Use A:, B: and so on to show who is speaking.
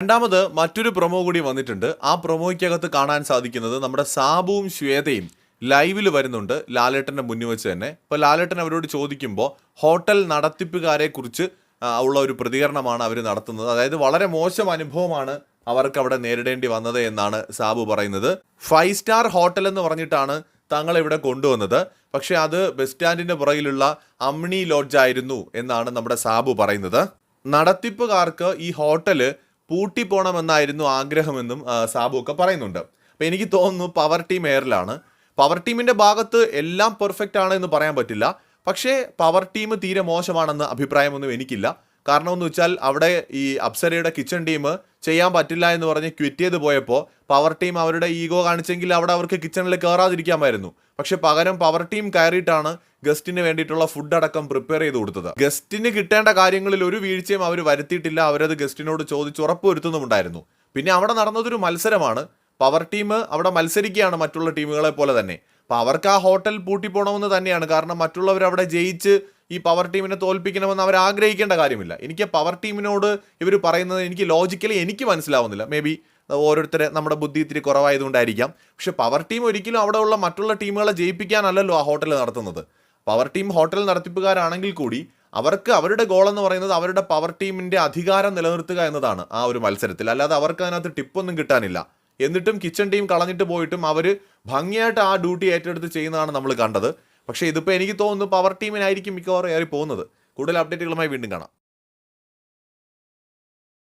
A: രണ്ടാമത് മറ്റൊരു പ്രൊമോ കൂടി വന്നിട്ടുണ്ട്. ആ പ്രൊമോയ്ക്കകത്ത് കാണാൻ സാധിക്കുന്നത് നമ്മുടെ സാബുവും ശ്വേതയും ലൈവിൽ വരുന്നുണ്ട്. ലാലേട്ടന്റെ മുന്നിൽ വെച്ച് തന്നെ. ഇപ്പോൾ ലാലേട്ടൻ അവരോട് ചോദിക്കുമ്പോൾ ഹോട്ടൽ നടത്തിപ്പുകാരെ കുറിച്ച് ഉള്ള ഒരു പ്രതികരണമാണ് അവർ നടത്തുന്നത്. അതായത് വളരെ മോശം അനുഭവമാണ് അവർക്ക് അവിടെ നേരിടേണ്ടി വന്നത് എന്നാണ് സാബു പറയുന്നത്. ഫൈവ് സ്റ്റാർ ഹോട്ടൽ എന്ന് പറഞ്ഞിട്ടാണ് തങ്ങളെ ഇവിടെ കൊണ്ടുവന്നത്. പക്ഷേ അത് ബസ് സ്റ്റാൻഡിന്റെ പുറകിലുള്ള അമ്നി ലോഡ്ജ് ആയിരുന്നു എന്നാണ് നമ്മുടെ സാബു പറയുന്നത്. നടത്തിപ്പുകാർക്ക് ഈ ഹോട്ടൽ പൂട്ടിപ്പോണമെന്നായിരുന്നു ആഗ്രഹമെന്നും സാബു ഒക്കെ പറയുന്നുണ്ട്. അപ്പോൾ എനിക്ക് തോന്നുന്നു പവർ ടീം എയറിലാണ് പവർ ടീമിന്റെ ഭാഗത്ത് എല്ലാം പെർഫെക്റ്റ് ആണ് എന്ന് പറയാൻ പറ്റില്ല. പക്ഷേ പവർ ടീം തീരെ മോശമാണെന്ന് അഭിപ്രായമൊന്നും എനിക്കില്ല. കാരണം എന്ന് വെച്ചാൽ അവിടെ ഈ അപ്സരയുടെ കിച്ചൺ ടീം ചെയ്യാൻ പറ്റില്ല എന്ന് പറഞ്ഞ് ക്വിറ്റ് ചെയ്ത് പോയപ്പോൾ പവർ ടീം അവരുടെ ഈഗോ കാണിച്ചെങ്കിൽ അവിടെ അവർക്ക് കിച്ചണിൽ കയറാതിരിക്കാമായിരുന്നു പക്ഷെ പകരം പവർ ടീം കയറിയിട്ടാണ് ഗസ്റ്റിന് വേണ്ടിയിട്ടുള്ള ഫുഡ് അടക്കം പ്രിപ്പയർ ചെയ്ത് കൊടുത്തത്. ഗസ്റ്റിന് കിട്ടേണ്ട കാര്യങ്ങളിൽ ഒരു വീഴ്ചയും അവർ വരുത്തിയിട്ടില്ല. അവരത് ഗസ്റ്റിനോട് ചോദിച്ച് ഉറപ്പുവരുത്തുന്നുമുണ്ടായിരുന്നു. പിന്നെ അവിടെ നടന്നതൊരു മത്സരമാണ്. പവർ ടീം അവിടെ മത്സരിക്കുകയാണ് മറ്റുള്ള ടീമുകളെ പോലെ തന്നെ. അപ്പോൾ അവർക്ക് ആ ഹോട്ടൽ പൂട്ടിപ്പോണമെന്ന് തന്നെയാണ്. കാരണം മറ്റുള്ളവർ അവിടെ ജയിച്ച് ഈ പവർ ടീമിനെ തോൽപ്പിക്കണമെന്ന് അവർ ആഗ്രഹിക്കേണ്ട കാര്യമില്ല. എനിക്ക് പവർ ടീമിനോട് ഇവർ പറയുന്നത് എനിക്ക് ലോജിക്കലി എനിക്ക് മനസ്സിലാവുന്നില്ല. മേ ബി ഓരോരുത്തരെ നമ്മുടെ ബുദ്ധി ഇത്തിരി കുറവായതുകൊണ്ടായിരിക്കാം. പക്ഷെ പവർ ടീം ഒരിക്കലും അവിടെയുള്ള മറ്റുള്ള ടീമുകളെ ജയിപ്പിക്കാനല്ലല്ലോ ആ ഹോട്ടൽ നടത്തുന്നത്. പവർ ടീം ഹോട്ടൽ നടത്തിപ്പുകാരാണെങ്കിൽ കൂടി അവർക്ക് അവരുടെ ഗോൾ എന്ന് പറയുന്നത് അവരുടെ പവർ ടീമിന്റെ അധികാരം നിലനിർത്തുക എന്നതാണ് ആ ഒരു മത്സരത്തിൽ. അല്ലാതെ അവർക്ക് അതിനകത്ത് ടിപ്പൊന്നും കിട്ടാനില്ല. എന്നിട്ടും കിച്ചൺ ടീം കളഞ്ഞിട്ട് പോയിട്ടും അവർ ഭംഗിയായിട്ട് ആ ഡ്യൂട്ടി ഏറ്റെടുത്ത് ചെയ്യുന്നതാണ് നമ്മൾ കണ്ടത്. പക്ഷേ ഇതിപ്പോൾ എനിക്ക് തോന്നുന്നു പവർ ടീമിനായിരിക്കും മിക്കവാറും ഏറി പോകുന്നത് കൂടുതൽ അപ്ഡേറ്റുകളുമായി വീണ്ടും കാണാം.